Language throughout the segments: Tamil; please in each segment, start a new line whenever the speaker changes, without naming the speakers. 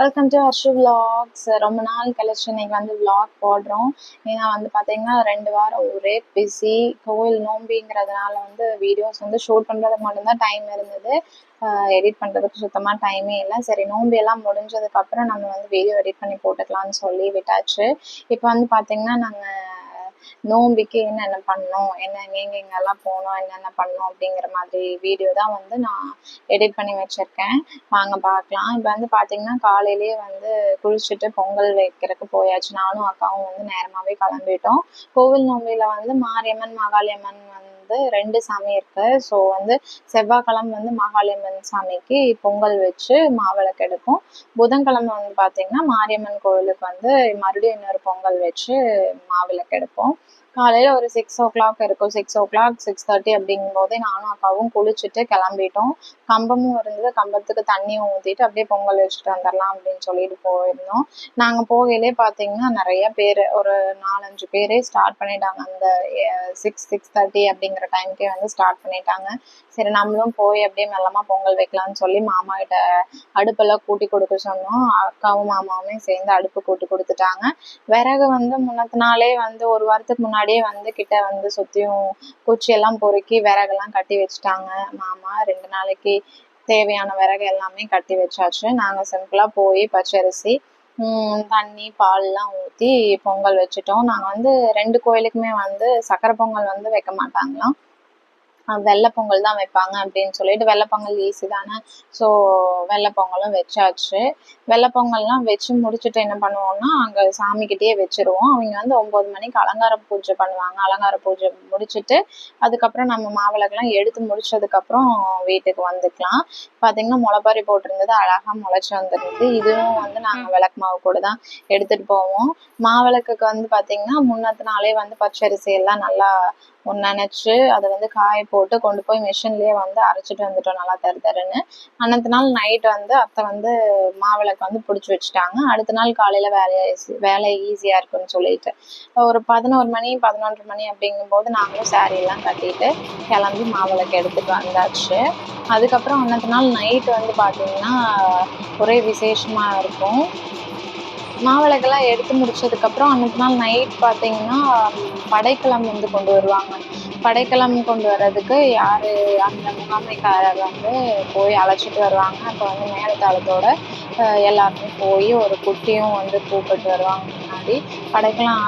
Welcome to Harshu vlogs. ரொம்ப நாள் கழிச்சு இன்னைக்கு வந்து vlog போடுறோம். ஏன்னா வந்து பார்த்தீங்கன்னா ரெண்டு வாரம் ஒரே பிஸி கோவில் நோம்பிங்கிறதுனால வந்து வீடியோஸ் வந்து ஷூட் பண்ணுறதுக்கு மட்டும்தான் டைம் இருந்தது. எடிட் பண்ணுறதுக்கு சுத்தமாக டைமே இல்லை. சரி நோம்பி எல்லாம் முடிஞ்சதுக்கப்புறம் நம்ம வந்து வீடியோ எடிட் பண்ணி போட்டுக்கலாம்னு சொல்லி விட்டாச்சு. இப்போ வந்து பார்த்தீங்கன்னா நாங்கள் நோம்பிக்கு என்னென்ன பண்ணணும் என்ன எங்க எங்கெல்லாம் போனோம் என்னென்ன பண்ணணும் அப்படிங்கிற மாதிரி வீடியோ தான் வந்து நான் எடிட் பண்ணி வச்சிருக்கேன். வாங்க பார்க்கலாம். இப்போ வந்து பார்த்தீங்கன்னா காலையிலேயே வந்து குளிச்சுட்டு பொங்கல் வைக்கிறதுக்கு போயாச்சு. நானும் அக்காவும் வந்து நேரமாகவே கிளம்பிட்டோம். கோவில் நோம்பியில் வந்து மாரியம்மன் மகாளியம்மன் வந்து ரெண்டு சாமி இருக்கு. ஸோ வந்து செவ்வாய்க்கிழமை வந்து மாகாளியம்மன் சாமிக்கு பொங்கல் வச்சு மாவிளக்கு எடுப்போம். புதன்கிழமை வந்து பார்த்தீங்கன்னா மாரியம்மன் கோவிலுக்கு வந்து மறுபடியும் இன்னொரு பொங்கல் வச்சு மாவிளக்கு எடுப்போம். காலையில் ஒரு சிக்ஸ் ஓ கிளாக் இருக்கும். Six o'clock six thirty அப்படிங்கும்போதே நானும் அக்காவும் குளிச்சுட்டு கிளம்பிட்டோம். கம்பமும் இருந்தது. கம்பத்துக்கு தண்ணியும் ஊற்றிட்டு அப்படியே பொங்கல் வச்சுட்டு வந்துடலாம் அப்படின்னு சொல்லிட்டு போயிருந்தோம். நாங்கள் போகையிலே பார்த்தீங்கன்னா நிறைய பேர் ஒரு நாலஞ்சு பேரே ஸ்டார்ட் பண்ணிட்டாங்க. அந்த சிக்ஸ் சிக்ஸ் தேர்ட்டி அப்படிங்கிற டைம்க்கே வந்து ஸ்டார்ட் பண்ணிட்டாங்க. சரி நம்மளும் போய் அப்படியே மெல்லமாக பொங்கல் வைக்கலாம்னு சொல்லி மாமா கிட்ட அடுப்பெல்லாம் கூட்டி கொடுக்க சொன்னோம். அக்காவும் மாமாவுமே சேர்ந்து அடுப்பு கூட்டி கொடுத்துட்டாங்க. விறகு வந்து முன்னத்து நாளே வந்து ஒரு வாரத்துக்கு முன்னாடி முன்னாடியே வந்து கிட்ட வந்து சுற்றியும் குச்சியெல்லாம் பொறுக்கி விறகெல்லாம் கட்டி வச்சுட்டாங்க. மாமா ரெண்டு நாளைக்கு தேவையான விறகு எல்லாமே கட்டி வச்சாச்சு. நாங்கள் சிம்பிளாக போய் பச்சரிசி தண்ணி பால்லாம் ஊற்றி பொங்கல் வச்சுட்டோம். நாங்கள் வந்து ரெண்டு கோயிலுக்குமே வந்து சக்கரை பொங்கல் வந்து வைக்க மாட்டாங்களாம். வெள்ளை பொங்கல் தான் வைப்பாங்க அப்படின்னு சொல்லிட்டு வெள்ளை பொங்கல் ஈஸி தானே? ஸோ வெள்ளை பொங்கலும் வச்சாச்சு. வெள்ளை பொங்கல்லாம் வச்சு முடிச்சுட்டு என்ன பண்ணுவோம்னா அங்கே சாமிக்கிட்டேயே வச்சிருவோம். அவங்க வந்து ஒம்பது மணிக்கு அலங்கார பூஜை பண்ணுவாங்க. அலங்கார பூஜை முடிச்சுட்டு அதுக்கப்புறம் நம்ம மாவிளக்கெல்லாம் எடுத்து முடிச்சதுக்கப்புறம் வீட்டுக்கு வந்துக்கலாம். பார்த்தீங்கன்னா முளைப்பாரி போட்டிருந்தது அழகாக முளைச்சி வந்துருந்தது. இதுவும் வந்து நாங்கள் விளக்கு மாவு கூட தான் எடுத்துகிட்டு போவோம். மாவிளக்குக்கு வந்து பார்த்தீங்கன்னா முன்னத்து நாளே வந்து பச்சரிசி எல்லாம் நல்லா நினச்சி அதை வந்து காய போட்டு கொண்டு போய் மிஷின்லேயே வந்து அரைச்சிட்டு வந்துட்டோம். நல்லா தரு தருன்னு. அன்னத்து நாள் நைட் வந்து அத்தை வந்து மாவிளக்கு வந்து பிடிச்சி வச்சுட்டாங்க. அடுத்த நாள் காலையில் வேலையை வேலை ஈஸியாக இருக்குன்னு சொல்லிட்டு. ஒரு பதினோரு மணி பதினொன்று மணி அப்படிங்கும்போது நாங்களும் saree எல்லாம் கட்டிட்டு கிளம்பி மாவிளக்கு எடுத்துட்டு வந்தாச்சு. அதுக்கப்புறம் அன்னத்து நாள் நைட் வந்து பார்த்திங்கன்னா ஒரே விசேஷமா இருக்கும். மாவிளக்கெல்லாம் எடுத்து முடிச்சதுக்கப்புறம் அன்னைக்கு நாள் நைட் பார்த்தீங்கன்னா படைக்கலம் வந்து கொண்டு வருவாங்க. படைக்கலம் கொண்டு வர்றதுக்கு யார் அந்த முகாமைக்காரர் வந்து போய் அழைச்சிட்டு வருவாங்க. அப்போ வந்து மேலத்தாளத்தோட எல்லாருமே போய் ஒரு குட்டியும் வந்து கூப்பிட்டு வருவாங்க முன்னாடி. படைக்கலம்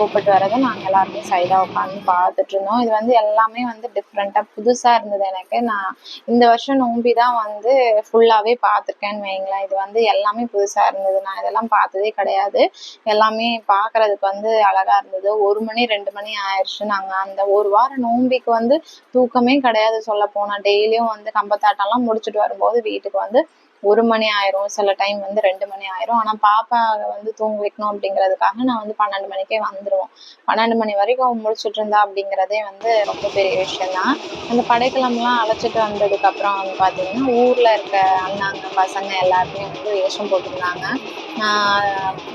கூப்பிட்டு வரதை நாங்கள் எல்லாருமே சைடாக உட்காந்து பார்த்துட்டு இருந்தோம். இது வந்து எல்லாமே வந்து டிஃப்ரெண்ட்டாக புதுசாக இருந்தது எனக்கு. நான் இந்த வருஷம் நோம்பி தான் வந்து ஃபுல்லாகவே பார்த்துருக்கேன்னு வைங்களேன். இது வந்து எல்லாமே புதுசாக இருந்தது. நான் இதெல்லாம் பார்த்ததே கிடையாது. எல்லாமே பார்க்கறதுக்கு வந்து அழகாக இருந்தது. ஒரு மணி ரெண்டு மணி ஆயிடுச்சு நாங்கள் அந்த ஒரு வாரம் நோம்பிக்கு வந்து தூக்கமே கிடையாது சொல்ல போனால் டெய்லியும் வந்து கம்பத்தாட்டம்லாம் முடிச்சுட்டு வரும்போது வீட்டுக்கு வந்து ஒரு மணி ஆயிரும் சில டைம் வந்து ரெண்டு மணி ஆயிரும். ஆனா பாப்பாவை வந்து தூங்க வைக்கணும் அப்படிங்கிறதுக்காக நான் வந்து பன்னெண்டு மணிக்கே வந்துருவோம். பன்னெண்டு மணி வரைக்கும் முடிச்சுட்டு இருந்தா அப்படிங்கிறதே வந்து ரொம்ப பெரிய விஷயம் தான் அந்த படைக்கிழமெல்லாம் அழைச்சிட்டு வந்ததுக்கு அப்புறம் வந்து பாத்தீங்கன்னா ஊர்ல இருக்க அண்ணாங்க பசங்க எல்லாருமே வந்து வேஷம் போட்டிருந்தாங்க.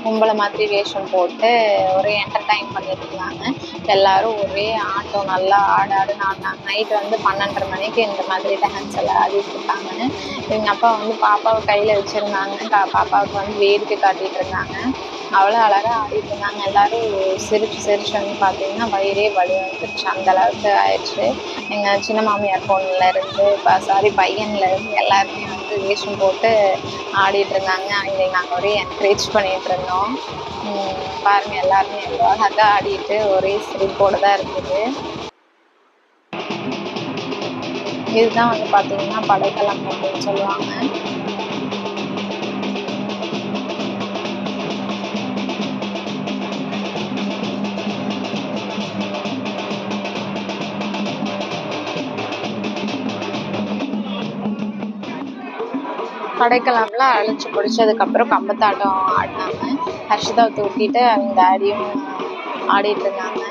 கும்பலை மாதிரி வேஷம் போட்டு ஒரே என்டர்டைன் பண்ணிட்டு இருந்தாங்க. எல்லாரும் ஒரே ஆட்டம் நல்லா ஆடு ஆடுன்னு ஆடினாங்க நைட் வந்து பன்னெண்டரை மணிக்கு இந்த மாதிரி டான்ஸ் எல்லாம் ஆடிட்டு இருக்காங்க எங்கள் அப்பா வந்து பாப்பாவை கையில் வச்சுருந்தாங்க. கா- பாப்பாவுக்கு வந்து வேடிக்கை காட்டிட்டு இருந்தாங்க. அவ்வளோ அழகாக ஆடிட்டு இருந்தாங்க. எல்லோரும் சிரிச்சு சிரிச்சு வந்து பார்த்தீங்கன்னா வயிறே வலி வந்துருச்சு. அந்த அளவுக்கு ஆயிடுச்சு. எங்கள் சின்ன மாமியார் பொண்ணுல இருந்து சாரி பையன்லேருந்து எல்லாருமே வந்து வேஷம் போட்டு ஆடிட்டு இருந்தாங்க. அங்கே நாங்கள் ஒரே என்கரேஜ் பண்ணிகிட்டு இருந்தோம். பாருங்கள் எல்லாருமே எவ்வளோ அழகாக ஆடிட்டு ஒரே சிரிப்போடு தான் இருந்தது இதுதான் வந்து பார்த்தீங்கன்னா படைக்கலம் அப்படின்னு சொல்லுவாங்க. படைக்கலாம்ல அழைச்சி பிடிச்சதுக்கப்புறம் கம்பத்தாட்டம் ஆடினாங்க. ஹர்ஷிதாவை தூக்கிட்டு அவங்க டேடியும் ஆடிட்டு இருந்தாங்க.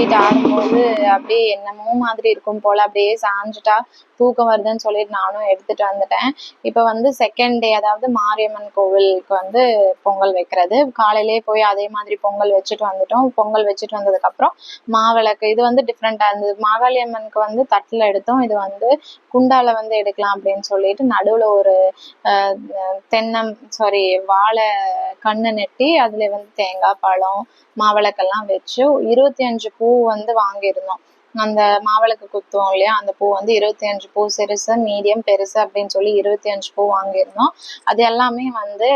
பாப்பாவுக்கு ஆடும்போது அப்படியே என்னமோ மாதிரி இருக்கும் போல அப்படியே சாஞ்சிட்டா தூக்கம் வருதுன்னு சொல்லிட்டு நானும் எடுத்துட்டு வந்துட்டேன். இப்போ வந்து செகண்ட் டே அதாவது மாரியம்மன் கோவிலுக்கு வந்து பொங்கல் வைக்கிறது. காலையிலேயே போய் அதே மாதிரி பொங்கல் வச்சுட்டு வந்துட்டோம். பொங்கல் வச்சுட்டு வந்ததுக்கப்புறம் மாவிளக்கு இது வந்து டிஃப்ரெண்ட்டாக இருந்தது. மாகாளி அம்மனுக்கு வந்து தட்டில் எடுத்தோம். இது வந்து குண்டால வந்து எடுக்கலாம் அப்படின்னு சொல்லிட்டு நடுவில் ஒரு தென்னம் சாரி வாழை கண்ணு நெட்டி அதில் வந்து தேங்காய் பழம் மாவிளக்கெல்லாம் வச்சு இருபத்தி அஞ்சு பூ வந்து வாங்கியிருந்தோம். அந்த மாவிளக்கு குத்துவோம் இல்லையா? அந்த பூ வந்து இருபத்தி அஞ்சு பூ சிறுசு மீடியம் பெருசு அப்படின்னு சொல்லி இருபத்தி அஞ்சு பூ வாங்கியிருந்தோம். அது எல்லாமே வந்து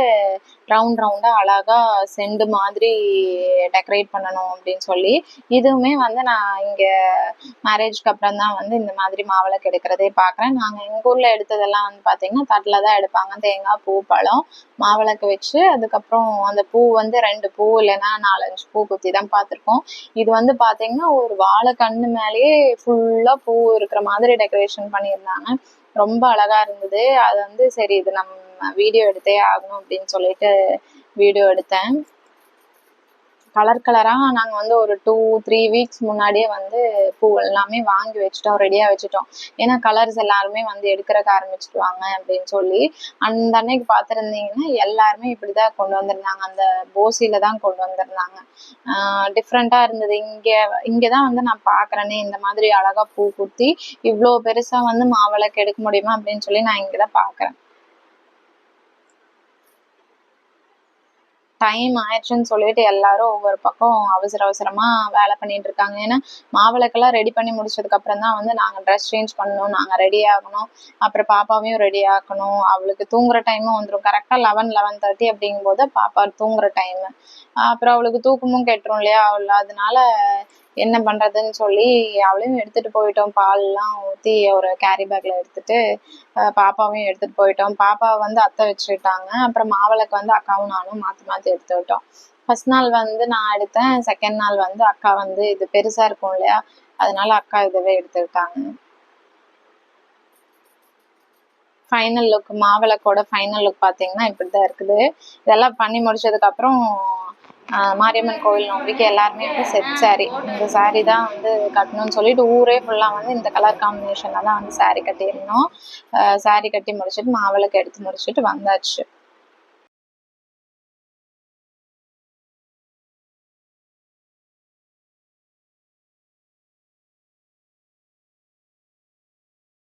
ரவுண்ட் ரவுண்டா அழகா செண்டு மாதிரி டெக்கரேட் பண்ணணும் அப்படின்னு சொல்லி. இதுவுமே வந்து நான் இங்க மேரேஜ்க்கு அப்புறம் தான் வந்து இந்த மாதிரி மாவிளக்கு எடுக்கிறதே பார்க்குறேன். நாங்கள் எங்கள் ஊரில் எடுத்ததெல்லாம் வந்து பார்த்திங்கன்னா தட்டில் தான் எடுப்பாங்க. தேங்காய் பூ பழம் மாவிளக்கு வச்சு அதுக்கப்புறம் அந்த பூ வந்து ரெண்டு பூ இல்லைன்னா நாலஞ்சு பூ குத்தி தான் பார்த்துருக்கோம். இது வந்து பார்த்திங்கன்னா ஒரு வாழை கண்ணு மேலேயே ஃபுல்லாக பூ இருக்கிற மாதிரி டெக்கரேஷன் பண்ணியிருந்தாங்க. ரொம்ப அழகா இருந்தது. அது வந்து சரி இது நம்ம வீடியோ எடுத்தே ஆகணும் அப்படின்னு சொல்லிட்டு வீடியோ எடுத்தேன். கலர் கலராக நாங்கள் வந்து ஒரு டூ த்ரீ வீக்ஸ் முன்னாடியே வந்து பூ எல்லாமே வாங்கி வச்சுட்டோம் ரெடியாக வச்சுட்டோம். ஏன்னா கலர்ஸ் எல்லாருமே வந்து எடுக்கிறக்க ஆரம்பிச்சிடுவாங்க அப்படின்னு சொல்லி அந்த அன்னைக்கு பார்த்துருந்தீங்கன்னா எல்லாருமே இப்படி தான் கொண்டு வந்திருந்தாங்க. அந்த போசியில தான் கொண்டு வந்திருந்தாங்க. டிஃப்ரெண்ட்டாக இருந்தது. இங்கே இங்கே தான் வந்து நான் பார்க்குறேனே இந்த மாதிரி அழகாக பூ குத்தி இவ்வளோ பெருசாக வந்து மாவிளக்கு எடுக்க முடியுமா அப்படின்னு சொல்லி நான் இங்கே தான் பார்க்குறேன். டைம் ஆயிடுச்சுன்னு சொல்லிட்டு எல்லாரும் ஒவ்வொரு பக்கம் அவசர அவசரமா வேலை பண்ணிட்டு இருக்காங்க. ஏன்னா மாவிளக்கெல்லாம் ரெடி பண்ணி முடிச்சதுக்கு அப்புறம் தான் வந்து நாங்க ட்ரெஸ் சேஞ்ச் பண்ணணும் நாங்க ரெடி ஆகணும். அப்புறம் பாப்பாவையும் ரெடி ஆக்கணும். அவளுக்கு தூங்குற டைமும் வந்துடும் கரெக்டா லெவன் லெவன் தேர்ட்டி அப்படிங்கும்போது பாப்பா தூங்குற டைம் அப்புறம் அவளுக்கு தூக்கமும் கெட்டுரும் இல்லையா? அவள் அதனால என்ன பண்றதுன்னு சொல்லி அவளையும் எடுத்துகிட்டு போயிட்டோம். பால்லாம் ஊற்றி ஒரு கேரி பேக்ல எடுத்துட்டு பாப்பாவையும் எடுத்துட்டு போயிட்டோம். பாப்பாவை வந்து அத்தை வச்சுக்கிட்டாங்க. அப்புறம் மாவிளக்கு வந்து அக்காவும் நானும் மாற்றி மாற்றி எடுத்துக்கிட்டோம் ஃபர்ஸ்ட் நாள் வந்து நான் எடுத்தேன். செகண்ட் நாள் வந்து அக்கா வந்து இது பெருசாக இருக்கும் இல்லையா? அதனால அக்கா இதுவே எடுத்துக்கிட்டாங்க ஃபைனல் லுக் மாவிளக்கோட ஃபைனல் லுக் பார்த்தீங்கன்னா இப்படி தான் இருக்குது. இதெல்லாம் பண்ணி முடிச்சதுக்கப்புறம் மாரியம்மன் கோவில் நம்பிக்கை எல்லாருமே வந்து செட் saree. இந்த saree தான் வந்து கட்டணும்னு சொல்லிட்டு ஊரே ஃபுல்லாக வந்து இந்த கலர் காம்பினேஷனில் தான் வந்து saree கட்டியிருந்தோம். saree கட்டி முடிச்சுட்டு மாவிளக்கு எடுத்து முடிச்சுட்டு வந்தாச்சு.